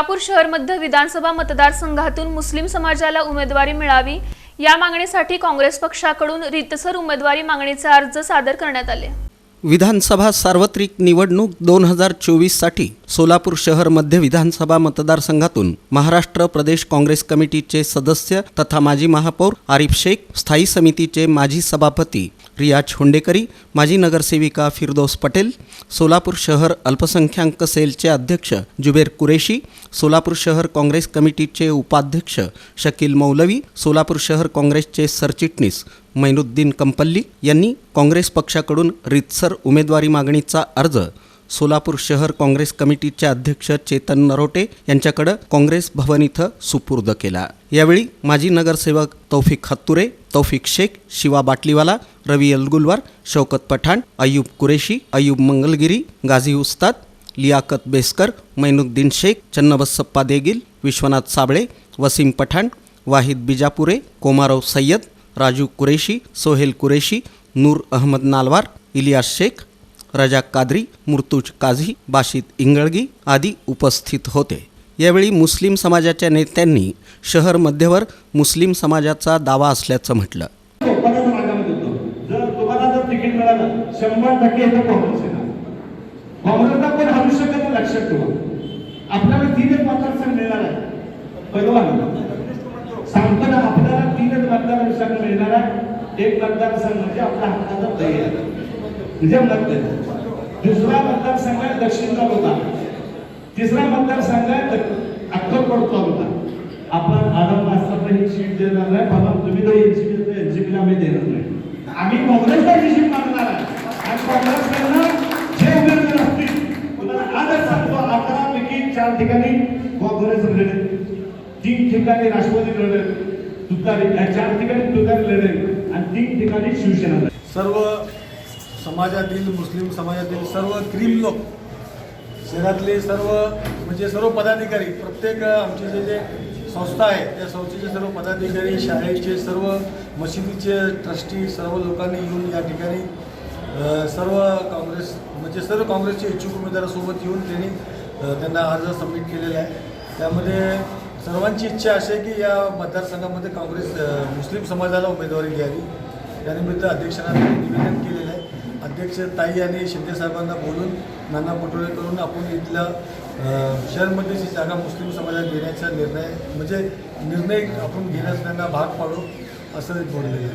सोलापूर शहर मध्य विधानसभा मतदारसंघातून मुस्लिम समाजाला उमेदवारी मिळावी या मागणीसाठी काँग्रेस पक्षाकडून रितसर उमेदवारी मागणीचे अर्ज सादर करण्यात आले. विधानसभा सार्वत्रिक निवडणूक दोन हजार चोवीससाठी सोलापूर शहर मध्य विधानसभा मतदारसंघातून महाराष्ट्र प्रदेश काँग्रेस कमिटीचे सदस्य तथा माजी महापौर आरिफ शेख स्थायी समितीचे माजी सभापती रियाज हुंडेकरी माजी नगरसेविका फिरदोस पटेल सोलापूर शहर अल्पसंख्याक सेलचे अध्यक्ष जुबेर कुरेशी सोलापूर शहर काँग्रेस कमिटीचे उपाध्यक्ष शकील मौलवी सोलापूर शहर काँग्रेसचे सरचिटणीस मैनुद्दीन कंपल्ली यांनी काँग्रेस पक्षाकडून रितसर उमेदवारी मागणीचा अर्ज सोलापूर शहर काँग्रेस कमिटीचे अध्यक्ष चेतन नरोटे यांच्याकडे काँग्रेस भवन इथं सुपूर्द केला. यावेळी माजी नगरसेवक तौफिक हत्तुरे तौफिक शेख शिवा बाटलीवाला रवी अलगुलवार शौकत पठाण अय्यूब कुरेशी अय्यूब मंगलगिरी गाझी उस्ताद लियाकत बेसकर मैनुद्दीन शेख चन्नबस्सप्पा देगिल विश्वनाथ साबळे वसीम पठाण वाहिद बिजापुरे कोमारव सय्यद राजू कुरेशी सोहेल कुरेशी नूर अहमद नालवार इलियास शेख रजा कादरी मुर्तुज काझी बाशित इंगळगी आदी उपस्थित होते. यावेळी मुस्लिम समाजाच्या नेत्यांनी शहर मध्यवर मुस्लिम समाजाचा दावा असल्याचं म्हटलं. शंभर टक्के येतं काँग्रेस येणार काँग्रेसला पण हलू शकत नाही लक्षात ठेवा आपल्याला तीनच मतदारसंघ मिळणार आहे. पहिलं सांगताना आपल्याला तीनच एक मतदारसंघ म्हणजे आपला हक्काचा तयार म्हणजे मतदार दुसरा मतदारसंघ आहे दक्षिण तालुका तिसरा मतदारसंघ आहे अक्कलकोट तालुका आपण आदम असताना ही सीट देणार नाही बाबा तुम्ही तर ही सीट देता पीला आम्ही देणार नाही. आम्ही काँग्रेसला ही सीट मागणार आहे. आणि काँग्रेसला जे उमेदवार असतील तुम्हाला आदर सांगतो अकरापैकी चार ठिकाणी काँग्रेस लढेल. तीन ठिकाणी राष्ट्रवादी लढेल. तुतारी या चार ठिकाणी तुतारी लढेल. आणि तीन ठिकाणी शिवसेना सर्व समाजातील मुस्लिम समाजातील सर्व क्रीम लोक शहरातले सर्व म्हणजे सर्व पदाधिकारी प्रत्येक आमचे जे जे संस्था आहे त्या संस्थेचे सर्व पदाधिकारी शाळेचे सर्व मशिदीचे ट्रस्टी सर्व लोकांनी येऊन या ठिकाणी सर्व काँग्रेस म्हणजे सर्व काँग्रेसचे इच्छुक उमेदवारासोबत येऊन त्यांनी त्यांना अर्ज सबमिट केलेला आहे. त्यामध्ये सर्वांची इच्छा अशी आहे की या मतदारसंघामध्ये काँग्रेस मुस्लिम समाजाला उमेदवारी द्यावी. त्यानिमित्त अध्यक्षांना निवेदन केलेलं आहे. अध्यक्ष ताई आणि शिंदे साहेबांना बोलून नाना पटोले करून आपण इथल्या शहरमध्ये जी जागा मुस्लिम समाजाला देण्याचा निर्णय म्हणजे निर्णय आपण घेण्यास त्यांना भाग पाडू असं बोललेलं आहे.